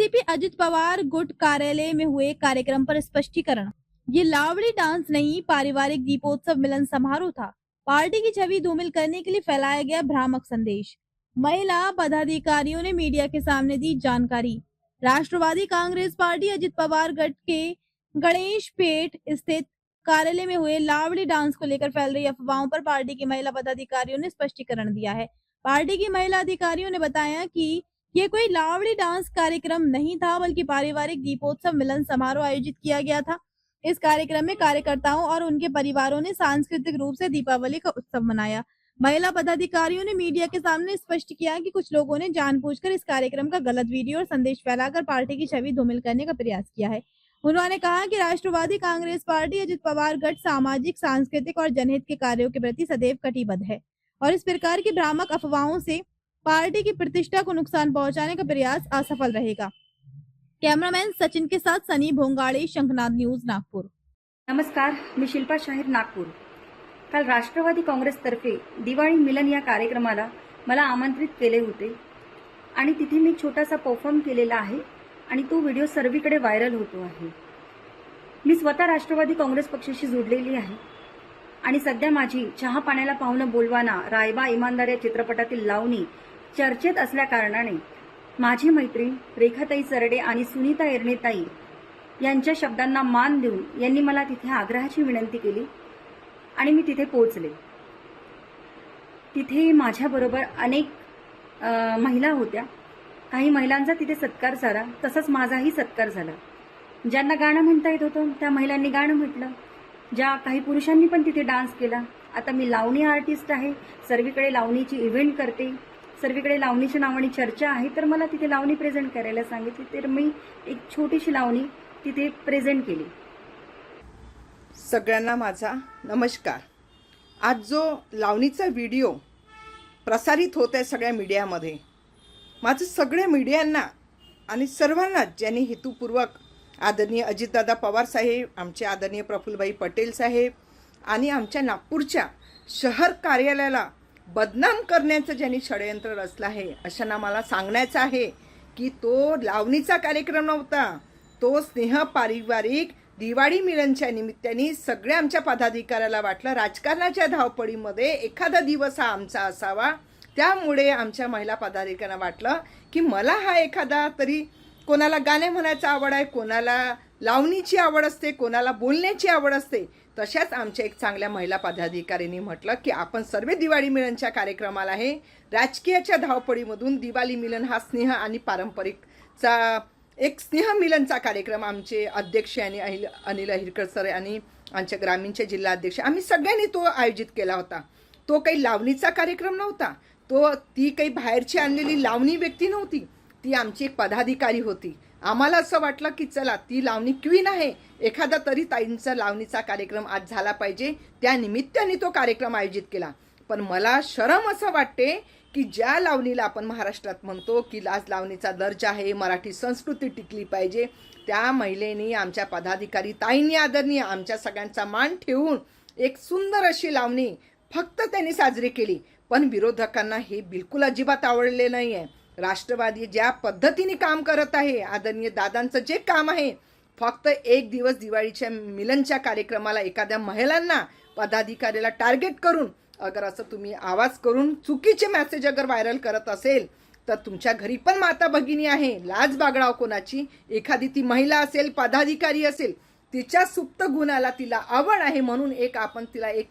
NCP Ajit Pawar गुट कार्यालय में हुए कार्यक्रम पर स्पष्टीकरण। ये लावड़ी डांस नहीं, पारिवारिक दीपोत्सव मिलन समारोह था। पार्टी की छवि धूमिल करने के लिए फैलाया गया भ्रामक संदेश। महिला पदाधिकारियों ने मीडिया के सामने दी जानकारी। राष्ट्रवादी कांग्रेस पार्टी अजित पवार गट के गणेश पेट स्थित कार्यालय में हुए लावड़ी डांस को लेकर फैल रही अफवाहों पर पार्टी की महिला पदाधिकारियों ने स्पष्टीकरण दिया है। पार्टी की महिला अधिकारियों ने बताया कि ये कोई लावड़ी डांस कार्यक्रम नहीं था, बल्कि पारिवारिक दीपोत्सव मिलन समारोह आयोजित किया गया था। इस कार्यक्रम में कार्यकर्ताओं और उनके परिवारों ने सांस्कृतिक रूप से दीपावली का उत्सव मनाया। महिला पदाधिकारियों ने मीडिया के सामने स्पष्ट किया कि कुछ लोगों ने जानबूझकर इस कार्यक्रम का गलत वीडियो और संदेश फैलाकर पार्टी की छवि धूमिल करने का प्रयास किया है। उन्होंने कहा कि राष्ट्रवादी कांग्रेस पार्टी अजित पवार गठ सामाजिक, सांस्कृतिक और जनहित के कार्यों के प्रति सदैव कटिबद्ध है और इस प्रकार की भ्रामक अफवाहों से पार्टी की प्रतिष्ठा को नुकसान पहुंचाने का प्रयास असफल रहेगा। कैमरामैन सचिन के साथ सनी भोंगाड़े शंखनाथ न्यूज नागपुर। नमस्कार मी शिल्पा शाहीर नागपूर। काल राष्ट्रवादी काँग्रेसतर्फे दिवाळी मिलन या कार्यक्रमाला मला आमंत्रित केले होते आणि तिथे मी छोटासा परफॉर्म केलेला आहे आणि तो व्हिडिओ सर्वीकडे व्हायरल होतो आहे. मी स्वतः राष्ट्रवादी काँग्रेस पक्षाशी जोडलेली आहे. आणि सध्या माझी चहा पाण्याला पाहुणं बोलवाना रायबा इमानदार या चित्रपटातील लावणी चर्चेत असल्या कारणाने माझी मैत्रीण रेखाताई सरडे आणि सुनीता एरणेताई यांच्या शब्दांना मान देऊन यांनी मला तिथे आग्रहाची विनंती केली आणि मी तिथे पोहोचले. तिथे माझ्याबरोबर अनेक महिला होत्या. काही महिलांचा तिथे सत्कार झाला तसंच माझाही सत्कार झाला. ज्यांना गाणं म्हणता येत होतं त्या महिलांनी गाणं म्हटलं. ज्या काही पुरुषांनी पण तिथे डान्स केला. आता मी लावणी आर्टिस्ट आहे. सर्वीकडे लावणीची इव्हेंट करते. सर्वीकडे लावणीच्या नावाने चर्चा आहे तर मला तिथे लावणी प्रेझेंट करायला सांगितली. तर मी एक छोटीशी लावणी तिथे प्रेझेंट केली. सगळ्यांना माझा नमस्कार. आज जो लावणीचा व्हिडिओ प्रसारित होत आहे सगळ्या मीडियामध्ये माझं सगळ्या मीडियांना आणि सर्वांना ज्यांनी हेतुपूर्वक आदरणीय अजितदादा पवार साहेब आमचे आदरणीय प्रफुल्लभाई पटेल साहेब आणि आमच्या नागपूरच्या शहर कार्यालयाला बदनाम करण्याचं ज्यांनी षडयंत्र रचलं आहे अशांना मला सांगण्याचं आहे की तो लावणीचा कार्यक्रम नव्हता. तो स्नेह पारिवारिक दिवाळी मिलनच्या निमित्ताने सगळ्या आमच्या पदाधिकाऱ्याला वाटलं राजकारणाच्या धावपळीमध्ये एखादा दिवस हा आमचा असावा. त्यामुळे आमच्या महिला पदाधिकाऱ्यांना वाटलं की मला हा एखादा तरी कोणाला गाणे म्हणायचं आवड आहे कोणाला लावणीची आवड असते कोणाला बोलण्याची आवड असते तशाच आमच्या एक चांगल्या महिला पदाधिकाऱ्यांनी म्हटलं की आपण सर्व दिवाळी मिलनच्या कार्यक्रमाला आहे. राजकीयाच्या धावपळीमधून दिवाळी मिलन हा स्नेह आणि पारंपरिकचा एक स्नेह मिलनचा कार्यक्रम आमचे अध्यक्ष आणि अहिल अनिल अहिरकर सर आणि आमच्या ग्रामीणचे जिल्हा अध्यक्ष आम्ही सगळ्यांनी तो आयोजित केला होता. तो काही लावणीचा कार्यक्रम नव्हता. तो ती काही बाहेरची आणलेली लावणी व्यक्ती नव्हती. ती आमची एक पदाधिकारी होती. आम्हाला असं वाटलं की चला ती लावणी क्वीन आहे. एखादा तरी ताईंचा लावणीचा कार्यक्रम आज झाला पाहिजे. त्या निमित्ताने तो कार्यक्रम आयोजित केला. पण मला शरम असं वाटते की ज्या लावणीला आपण महाराष्ट्रात म्हणतो की आज लावणीचा दर्जा आहे मराठी संस्कृती टिकली पाहिजे त्या महिलेनी आमच्या पदाधिकारी ताईंनी आदरणीय आमच्या सगळ्यांचा मान ठेवून एक सुंदर अशी लावणी फक्त त्यांनी साजरी केली. पण विरोधकांना हे बिलकुल अजिबात आवडले नाही आहे राष्ट्रवादी ज्या पद्धतीने काम करत आहे आदरणीय दादांचं जे काम आहे फक्त एक दिवस दिवाळीच्या मिलनच्या कार्यक्रमाला एखाद्या महिलांना पदाधिकाऱ्याला टार्गेट करून अगर असं तुम्ही आवाज करून चुकीचे मेसेज अगर व्हायरल करत असेल तर तुमच्या घरी पण माता भगिनी आहे लाज बागडाव कोणाची? एखादी ती महिला असेल पदाधिकारी असेल तिच्या सुप्त गुणाला तिला आवड आहे म्हणून एक आपण तिला एक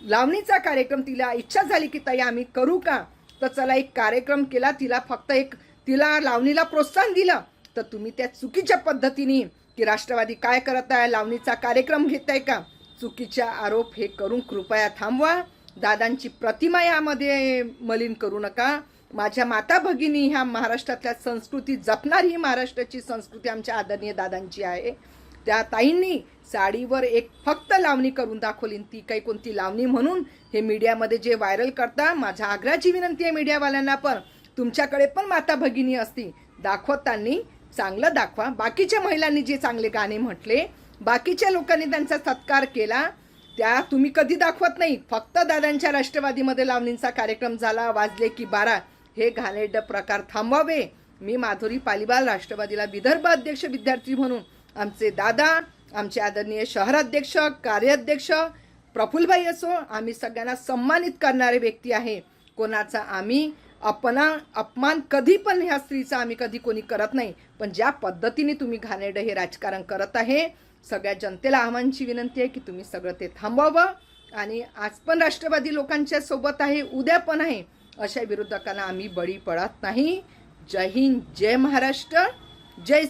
लावणीचा कार्यक्रम तिला इच्छा झाली की ताई आम्ही करू का? तर चला एक कार्यक्रम केला तिला फक्त एक तिला लावणीला प्रोत्साहन दिलं. तर तुम्ही त्या चुकीच्या पद्धतीने की राष्ट्रवादी काय करत आहे लावणीचा कार्यक्रम घेत आहे का? चुकीच्या आरोप हे करून कृपया थांबवा. दादांची प्रतिमा यामध्ये मलिन करू नका. माझ्या माता भगिनी ह्या महाराष्ट्रातल्या संस्कृती जपणारी ही महाराष्ट्राची संस्कृती आमच्या आदरणीय दादांची आहे. त्या ताईंनी साडीवर एक फक्त लावणी करून दाखवली ती काही कोणती लावणी म्हणून हे मीडियामध्ये जे व्हायरल करता माझ्या आग्रहाची विनंती आहे मीडियावाल्यांना पण. तुमच्याकडे पण माता भगिनी असती दाखवताना चांगलं दाखवा. बाकीच्या महिलांनी जे चांगले गाणे म्हटले बाकीच्या लोकांनी त्यांचा सत्कार केला त्या तुम्ही कधी दाखवत नाही. फक्त दादांच्या राष्ट्रवादीमध्ये लावणींचा कार्यक्रम झाला वाजले की बारा. हे घाणेरडं प्रकार थांबवावे. मी माधुरी पालिबाल राष्ट्रवादीला विदर्भ अध्यक्ष विद्यार्थी म्हणून. आमचे दादा आमचे आदरणीय शहराध्यक्ष कार्याध्यक्ष प्रफुल्लभाई असो आम्ही सगळ्यांना सन्मानित करणारे व्यक्ती आहे. कोणाचा आम्ही अपना अपमान कधी पण ह्या स्त्रीचा आम्ही कधी कोणी करत नाही. पण ज्या पद्धतीने तुम्ही घाणेरडं हे राजकारण करत आहे सगळ्या जनतेला आव्हानची विनंती आहे की तुम्ही सगळं ते थांबवावं. आणि आज पण राष्ट्रवादी लोकांच्या सोबत आहे उद्या पण आहे अशा विरोधकांना आम्ही बळी पडत नाही. जय हिंद जय महाराष्ट्र जय